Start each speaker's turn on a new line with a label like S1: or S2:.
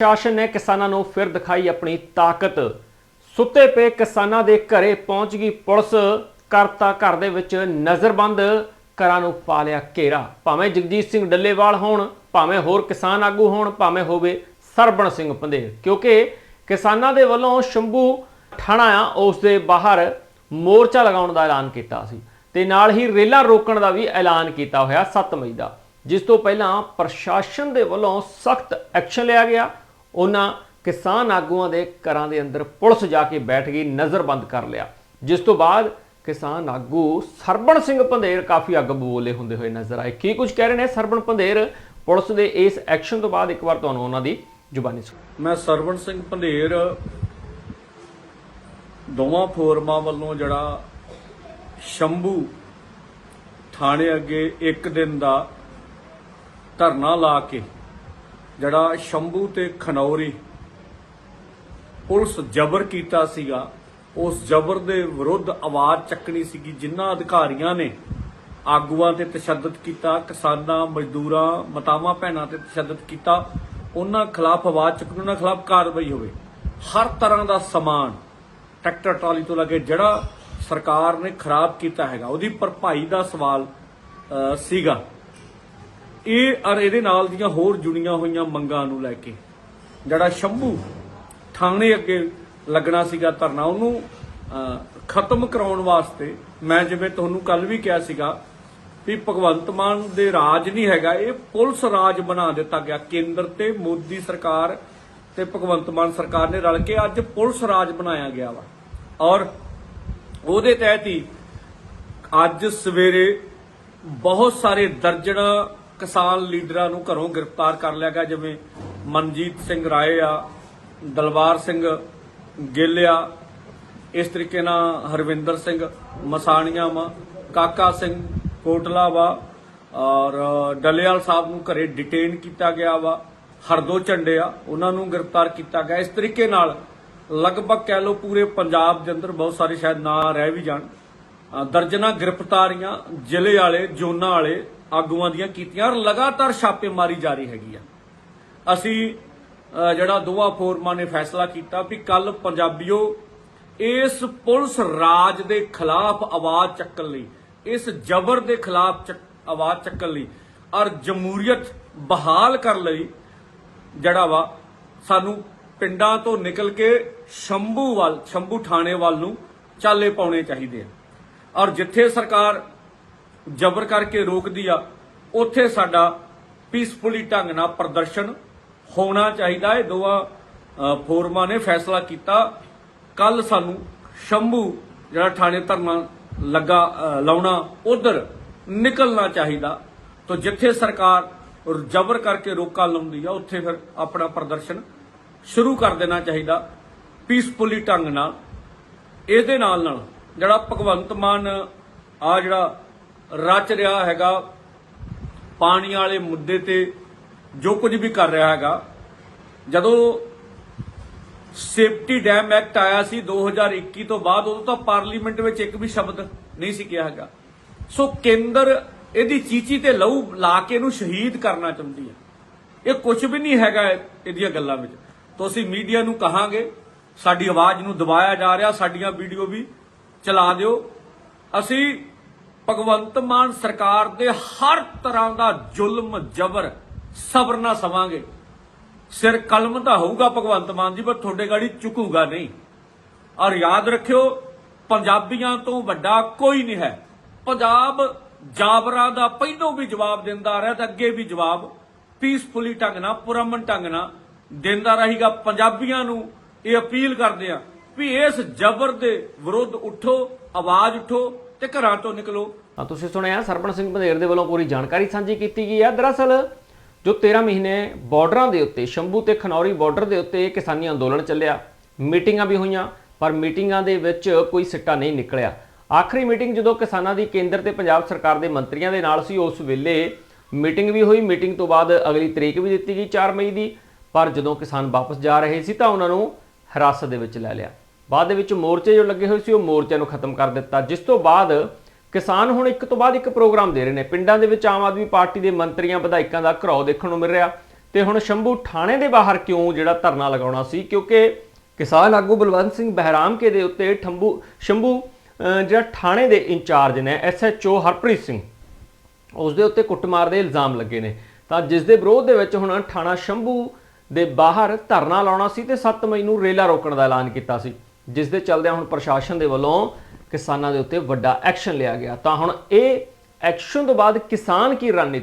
S1: ਪ੍ਰਸ਼ਾਸਨ ਨੇ ਕਿਸਾਨਾਂ ਨੂੰ ਫਿਰ ਦਿਖਾਈ ਆਪਣੀ ਤਾਕਤ। ਸੁੱਤੇ ਪਏ ਕਿਸਾਨਾਂ ਦੇ ਘਰੇ ਪਹੁੰਚ ਗਈ ਪੁਲਿਸ। ਕਰਤਾ ਘਰ ਦੇ ਵਿੱਚ ਨਜ਼ਰਬੰਦ। ਘਰਾਂ ਨੂੰ ਪਾ ਲਿਆ ਘੇਰਾ। ਭਾਵੇਂ ਜਗਜੀਤ ਸਿੰਘ ਡੱਲੇਵਾਲ ਹੋਣ, ਭਾਵੇਂ ਹੋਰ ਕਿਸਾਨ ਆਗੂ ਹੋਣ, ਭਾਵੇਂ ਹੋਵੇ ਸਰਬਣ ਸਿੰਘ ਪੰਧੇਰ। ਕਿਉਂਕਿ ਕਿਸਾਨਾਂ ਦੇ ਵੱਲੋਂ ਸ਼ੰਭੂ ਠਾਣਾ ਆ, ਉਸ ਦੇ ਬਾਹਰ ਮੋਰਚਾ ਲਗਾਉਣ ਦਾ ਐਲਾਨ ਕੀਤਾ ਸੀ। ਤੇ ਨਾਲ ਹੀ ਰੇਲਾਂ ਰੋਕਣ ਦਾ ਵੀ ਐਲਾਨ ਕੀਤਾ ਹੋਇਆ 7 ਮਈ ਦਾ। ਜਿਸ ਤੋਂ ਪਹਿਲਾਂ ਪ੍ਰਸ਼ਾਸਨ ਦੇ ਵੱਲੋਂ ਸਖਤ ਐਕਸ਼ਨ ਲਿਆ ਗਿਆ। ਉਹਨਾਂ ਕਿਸਾਨ ਆਗੂਆਂ ਦੇ ਘਰਾਂ ਦੇ ਅੰਦਰ ਪੁਲਿਸ ਜਾ ਕੇ ਬੈਠ ਗਈ ਨਜ਼ਰਬੰਦ ਕਰ ਲਿਆ। ਜਿਸ ਤੋਂ ਬਾਅਦ ਕਿਸਾਨ ਆਗੂ ਸਰਬਣ ਸਿੰਘ ਪੰਧੇਰ ਕਾਫੀ ਅੱਗ ਬੋਲੇ ਹੁੰਦੇ ਹੋਏ ਨਜ਼ਰ ਆਏ। ਕੀ ਕੁਝ ਕਹਿ ਰਹੇ ਨੇ ਸਰਬਣ ਪੰਧੇਰ? ਪੁਲਿਸ ਦੇ ਇਸ ਐਕਸ਼ਨ ਤੋਂ ਬਾਅਦ ਇੱਕ ਵਾਰ ਤੁਹਾਨੂੰ ਉਹਨਾਂ ਦੀ ਜ਼ੁਬਾਨੀ ਸੁਣੋ।
S2: ਮੈਂ ਸਰਬਣ ਸਿੰਘ ਪੰਧੇਰ ਦੋਵਾਂ ਫੋਰਮਾਂ ਵੱਲੋਂ ਜਿਹੜਾ ਸ਼ੰਭੂ ਥਾਣੇ ਅੱਗੇ ਇੱਕ ਦਿਨ ਦਾ ਧਰਨਾ ਲਾ ਕੇ ਜਿਹੜਾ ਸ਼ੰਭੂ ਤੇ ਖਨੌਰੀ ਪੁਲਿਸ ਜ਼ਬਰ ਕੀਤਾ ਸੀਗਾ, ਉਸ ਜ਼ਬਰ ਦੇ ਵਿਰੁੱਧ ਆਵਾਜ਼ ਚੱਕਣੀ ਸੀਗੀ। ਜਿਨ੍ਹਾਂ ਅਧਿਕਾਰੀਆਂ ਨੇ ਆਗੂਆਂ ਤੇ ਤਸ਼ੱਦਦ ਕੀਤਾ, ਕਿਸਾਨਾਂ, ਮਜ਼ਦੂਰਾਂ, ਮਤਾਵਾਂ, ਭੈਣਾਂ ਤੇ ਤਸ਼ੱਦਦ ਕੀਤਾ, ਉਹਨਾਂ ਖਿਲਾਫ ਆਵਾਜ਼ ਚੱਕਣ, ਉਹਨਾਂ ਖਿਲਾਫ ਕਾਰਵਾਈ ਹੋਵੇ। ਹਰ ਤਰ੍ਹਾਂ ਦਾ ਸਮਾਨ ਟਰੈਕਟਰ, ਟਰਾਲੀ ਤੋਂ ਲੱਗੇ ਜਿਹੜਾ ਸਰਕਾਰ ਨੇ ਖਰਾਬ ਕੀਤਾ ਹੈਗਾ, ਉਹਦੀ ਭਰਪਾਈ ਦਾ ਸਵਾਲ ਸੀਗਾ। ਇਹ ਔਰ ਇਹਦੇ ਨਾਲ ਦੀਆਂ ਹੋਰ ਜੁੜੀਆਂ ਹੋਈਆਂ ਮੰਗਾਂ ਨੂੰ ਲੈ ਕੇ ਜਿਹੜਾ ਸ਼ੰਭੂ ਥਾਣੇ ਅੱਗੇ ਲੱਗਣਾ ਸੀਗਾ ਧਰਨਾ, ਉਹਨੂੰ ਖਤਮ ਕਰਾਉਣ ਵਾਸਤੇ ਮੈਂ ਜਿਵੇਂ ਤੁਹਾਨੂੰ ਕੱਲ ਵੀ ਕਿਹਾ ਸੀਗਾ ਵੀ ਭਗਵੰਤ ਮਾਨ ਦੇ ਰਾਜ ਨਹੀਂ ਹੈਗਾ, ਇਹ ਪੁਲਿਸ ਰਾਜ ਬਣਾ ਦਿੱਤਾ ਗਿਆ, ਕੇਂਦਰ ਤੇ ਮੋਦੀ ਸਰਕਾਰ ਤੇ ਭਗਵੰਤ ਮਾਨ ਸਰਕਾਰ ਨੇ ਰਲ ਕੇ ਅੱਜ ਪੁਲਿਸ ਰਾਜ ਬਣਾਇਆ ਗਿਆ ਵਾ। ਔਰ ਉਹਦੇ ਤਹਿਤ ਹੀ ਅੱਜ ਸਵੇਰੇ ਬਹੁਤ ਸਾਰੇ ਦਰਜਣਾ ਕਿਸਾਨ ਲੀਡਰਾਂ ਨੂੰ ਘਰੋਂ ਗ੍ਰਿਫਤਾਰ ਕਰ ਲਿਆ ਗਿਆ, ਜਿਵੇਂ ਮਨਜੀਤ ਸਿੰਘ ਰਾਏ ਆ, ਦਲਵਾਰ ਸਿੰਘ ਗਿੱਲ ਆ, ਇਸ ਤਰੀਕੇ ਨਾਲ ਹਰਵਿੰਦਰ ਸਿੰਘ ਮਸਾਣੀਆਂ ਵਾ, ਕਾਕਾ ਸਿੰਘ ਕੋਟਲਾ ਵਾ, ਔਰ ਡੱਲੇਵਾਲ ਸਾਹਿਬ ਨੂੰ ਘਰੇ ਡਿਟੇਨ ਕੀਤਾ ਗਿਆ ਵਾ, ਹਰਦੋ ਝੰਡੇ ਆ, ਉਹਨਾਂ ਨੂੰ ਗ੍ਰਿਫਤਾਰ ਕੀਤਾ ਗਿਆ। ਇਸ ਤਰੀਕੇ ਨਾਲ ਲਗਭਗ ਕਹਿ ਲਓ ਪੂਰੇ ਪੰਜਾਬ ਦੇ ਅੰਦਰ ਬਹੁਤ ਸਾਰੇ ਸ਼ਾਇਦ ਨਾ ਰਹਿ ਵੀ ਜਾਣ। ਦਰਜਨਾਂ ਗ੍ਰਿਫਤਾਰੀਆਂ ਜ਼ਿਲ੍ਹੇ ਵਾਲੇ, ਜ਼ੋਨਾਂ ਵਾਲੇ ਆਗੂਆਂ ਦੀਆਂ ਕੀਤੀਆਂ ਔਰ ਲਗਾਤਾਰ ਛਾਪੇਮਾਰੀ ਜਾਰੀ ਹੈਗੀ ਆ। ਅਸੀਂ ਜਿਹੜਾ ਦੋਵਾਂ ਫੋਰਮਾਂ ਨੇ ਫੈਸਲਾ ਕੀਤਾ ਵੀ ਕੱਲ ਪੰਜਾਬੀਓ ਇਸ ਪੁਲਿਸ ਰਾਜ ਦੇ ਖਿਲਾਫ ਆਵਾਜ਼ ਚੱਕਣ ਲਈ, ਇਸ ਜ਼ਬਰ ਦੇ ਖਿਲਾਫ ਚੱਕ- ਆਵਾਜ਼ ਚੱਕਣ ਲਈ ਔਰ ਜਮਹੂਰੀਅਤ ਬਹਾਲ ਕਰਨ ਲਈ ਜਿਹੜਾ ਵਾ, ਸਾਨੂੰ ਪਿੰਡਾਂ ਤੋਂ ਨਿਕਲ ਕੇ ਸ਼ੰਭੂ ਵੱਲ, ਸ਼ੰਭੂ ਥਾਣੇ ਵੱਲ ਨੂੰ ਚਾਲੇ ਪਾਉਣੇ ਚਾਹੀਦੇ ਆ। ਔਰ ਜਿੱਥੇ ਸਰਕਾਰ ਜ਼ਬਰ ਕਰਕੇ ਰੋਕਦੀ ਆ, ਉੱਥੇ ਸਾਡਾ ਪੀਸਫੁਲੀ ਢੰਗ ਨਾਲ ਪ੍ਰਦਰਸ਼ਨ ਹੋਣਾ ਚਾਹੀਦਾ ਹੈ। ਦੋਵਾਂ ਫੋਰਮਾਂ ਨੇ ਫੈਸਲਾ ਕੀਤਾ। ਕੱਲ ਸਾਨੂੰ ਸ਼ੰਭੂ, ਜਿਹੜਾ ਥਾਣੇ ਧਰਨਾ ਲੱਗਾ ਲਾਉਣਾ, ਉਧਰ ਨਿਕਲਣਾ ਚਾਹੀਦਾ। ਤਾਂ ਜਿੱਥੇ ਸਰਕਾਰ ਜ਼ਬਰ ਕਰਕੇ ਰੋਕਾ ਲਾਉਂਦੀ ਆ, ਉੱਥੇ ਫਿਰ ਆਪਣਾ ਪ੍ਰਦਰਸ਼ਨ ਸ਼ੁਰੂ ਕਰ ਦੇਣਾ ਚਾਹੀਦਾ ਪੀਸਫੁਲੀ ਢੰਗ ਨਾਲ। ਇਹਦੇ ਨਾਲ ਨਾਲ ਜਿਹੜਾ ਭਗਵੰਤ ਮਾਨ ਆ ਜਿਹੜਾ ਰਚ ਰਿਹਾ ਹੈਗਾ, ਪਾਣੀ ਵਾਲੇ ਮੁੱਦੇ ਤੇ ਜੋ ਕੁਝ ਵੀ ਕਰ ਰਿਹਾ ਹੈਗਾ, ਜਦੋਂ ਸੇਫਟੀ ਡੈਮ ਐਕਟ ਆਇਆ ਸੀ 2021 ਤੋਂ ਬਾਅਦ, ਉਦੋਂ ਤਾਂ ਪਾਰਲੀਮੈਂਟ ਵਿੱਚ ਇੱਕ ਵੀ ਸ਼ਬਦ ਨਹੀਂ ਸੀ ਕਿਹਾ ਹੈਗਾ। ਸੋ ਕੇਂਦਰ ਇਹਦੀ ਚੀਚੀ ਤੇ ਲਹੂ ਲਾ ਕੇ ਇਹਨੂੰ ਸ਼ਹੀਦ ਕਰਨਾ ਚਾਹੁੰਦੀ ਹੈ। ਇਹ ਕੁਝ ਵੀ ਨਹੀਂ ਹੈਗਾ ਇਹਦੀਆਂ ਗੱਲਾਂ ਵਿੱਚ। ਤਾਂ ਅਸੀਂ ਮੀਡੀਆ ਨੂੰ ਕਹਾਂਗੇ, ਸਾਡੀ ਆਵਾਜ਼ ਨੂੰ ਦਬਾਇਆ ਜਾ ਰਿਹਾ, ਸਾਡੀਆਂ ਵੀਡੀਓ ਵੀ ਚਲਾ ਦਿਓ। ਅਸੀਂ ਭਗਵੰਤ ਮਾਨ ਸਰਕਾਰ ਦੇ ਹਰ ਤਰ੍ਹਾਂ ਦਾ ਜ਼ੁਲਮ, ਜ਼ਬਰ ਸਬਰ ਨਾਲ ਸਵਾਂਗੇ ਸਿਰ ਕਲਮ ਤਾਂ ਹੋਊਗਾ ਭਗਵੰਤ ਮਾਨ ਜੀ, ਪਰ ਤੁਹਾਡੇ ਗਾੜੀ ਚੁਕੂਗਾ ਨਹੀਂ। ਔਰ ਯਾਦ ਰੱਖਿਓ, ਪੰਜਾਬੀਆਂ ਤੋਂ ਵੱਡਾ ਕੋਈ ਨਹੀਂ ਹੈ। ਪੰਜਾਬ ਜਾਬਰਾਂ ਦਾ ਪਹਿਲੋਂ ਵੀ ਜਵਾਬ ਦਿੰਦਾ ਰਿਹਾ ਤੇ ਅੱਗੇ ਵੀ ਜਵਾਬ ਪੀਸਫੁਲੀ ਢੰਗ ਨਾਲ, ਪੁਰਮਨ ਢੰਗ ਨਾਲ ਦਿੰਦਾ ਰਹੇਗਾ। ਪੰਜਾਬੀਆਂ ਨੂੰ ਇਹ ਅਪੀਲ ਕਰਦੇ ਆ ਵੀ ਇਸ ਜ਼ਬਰ ਦੇ ਵਿਰੁੱਧ ਉਠੋ, ਆਵਾਜ਼ ਉਠੋ ਤੇ ਘਰਾਂ ਤੋਂ ਨਿਕਲੋ।
S1: ਤਾਂ ਤੁਸੀਂ ਸੁਣਿਆ ਸਰਪਣ ਸਿੰਘ ਬੰਦੇਰ ਦੇ ਵੱਲੋਂ ਪੂਰੀ ਜਾਣਕਾਰੀ ਸਾਂਝੀ ਕੀਤੀ ਗਈ ਹੈ। ਦਰਅਸਲ, ਜੋ 13 ਮਹੀਨੇ ਬਾਰਡਰਾਂ ਦੇ ਉੱਤੇ, ਸ਼ੰਭੂ ਤੇ ਖਨੌਰੀ ਬਾਰਡਰ ਦੇ ਉੱਤੇ ਕਿਸਾਨੀ ਅੰਦੋਲਨ ਚੱਲਿਆ, ਮੀਟਿੰਗਾਂ ਵੀ ਹੋਈਆਂ, ਪਰ ਮੀਟਿੰਗਾਂ ਦੇ ਵਿੱਚ ਕੋਈ ਸਿੱਟਾ ਨਹੀਂ ਨਿਕਲਿਆ। ਆਖਰੀ ਮੀਟਿੰਗ ਜਦੋਂ ਕਿਸਾਨਾਂ ਦੀ ਕੇਂਦਰ ਤੇ ਪੰਜਾਬ ਸਰਕਾਰ ਦੇ ਮੰਤਰੀਆਂ ਦੇ ਨਾਲ ਸੀ, ਉਸ ਵੇਲੇ ਮੀਟਿੰਗ ਵੀ ਹੋਈ। ਮੀਟਿੰਗ ਤੋਂ ਬਾਅਦ ਅਗਲੀ ਤਰੀਕ ਵੀ ਦਿੱਤੀ ਗਈ 4 ਮਈ ਦੀ, ਪਰ ਜਦੋਂ ਕਿਸਾਨ ਵਾਪਸ ਜਾ ਰਹੇ ਸੀ ਤਾਂ ਉਹਨਾਂ ਨੂੰ ਹਿਰਾਸਤ ਦੇ ਵਿੱਚ ਲੈ ਲਿਆ। ਬਾਅਦ ਦੇ ਵਿੱਚ ਮੋਰਚੇ ਜੋ ਲੱਗੇ ਹੋਏ ਸੀ, ਉਹ ਮੋਰਚਿਆਂ ਨੂੰ ਖਤਮ ਕਰ ਦਿੱਤਾ। ਜਿਸ ਤੋਂ ਬਾਅਦ ਕਿਸਾਨ ਹੁਣ ਇੱਕ ਤੋਂ ਬਾਅਦ ਇੱਕ ਪ੍ਰੋਗਰਾਮ ਦੇ ਰਹੇ ਨੇ। ਪਿੰਡਾਂ ਦੇ ਵਿੱਚ ਆਮ ਆਦਮੀ ਪਾਰਟੀ ਦੇ ਮੰਤਰੀਆਂ, ਵਿਧਾਇਕਾਂ ਦਾ ਘਰਾਓ ਦੇਖਣ ਨੂੰ ਮਿਲ ਰਿਹਾ। ਤੇ ਹੁਣ ਸ਼ੰਭੂ ਥਾਣੇ ਦੇ ਬਾਹਰ ਕਿਉਂ ਜਿਹੜਾ ਧਰਨਾ ਲਗਾਉਣਾ ਸੀ? ਕਿਉਂਕਿ ਕਿਸਾਨ ਆਗੂ ਬਲਵੰਤ ਸਿੰਘ ਬਹਿਰਾਮਕੇ ਦੇ ਉੱਤੇ ਠੰਬੂ ਸ਼ੰਭੂ ਜਿਹੜਾ ਥਾਣੇ ਦੇ ਇੰਚਾਰਜ ਨੇ ਐਸਐਚਓ ਹਰਪ੍ਰੀਤ ਸਿੰਘ, ਉਸ ਦੇ ਉੱਤੇ ਕੁੱਟਮਾਰ ਦੇ ਇਲਜ਼ਾਮ ਲੱਗੇ ਨੇ। ਤਾਂ ਜਿਸ ਦੇ ਵਿਰੋਧ ਦੇ ਵਿੱਚ ਹੁਣ ਥਾਣਾ ਸ਼ੰਭੂ ਦੇ ਬਾਹਰ ਧਰਨਾ ਲਾਉਣਾ ਸੀ ਤੇ 7 ਮਈ ਨੂੰ ਰੇਲਾ ਰੋਕਣ ਦਾ ਐਲਾਨ ਕੀਤਾ ਸੀ। ਜਿਸ ਦੇ ਚੱਲਦਿਆਂ ਹੁਣ ਪ੍ਰਸ਼ਾਸਨ ਦੇ ਵੱਲੋਂ ਕਿਸਾਨਾਂ ਦੇ ਉੱਤੇ ਵੱਡਾ ਐਕਸ਼ਨ ਲਿਆ ਗਿਆ। ਤਾਂ ਹੁਣ ਇਹ ਐਕਸ਼ਨ ਤੋਂ ਬਾਅਦ ਕਿਸਾਨ ਕੀ ਰਣਨੀਤੀ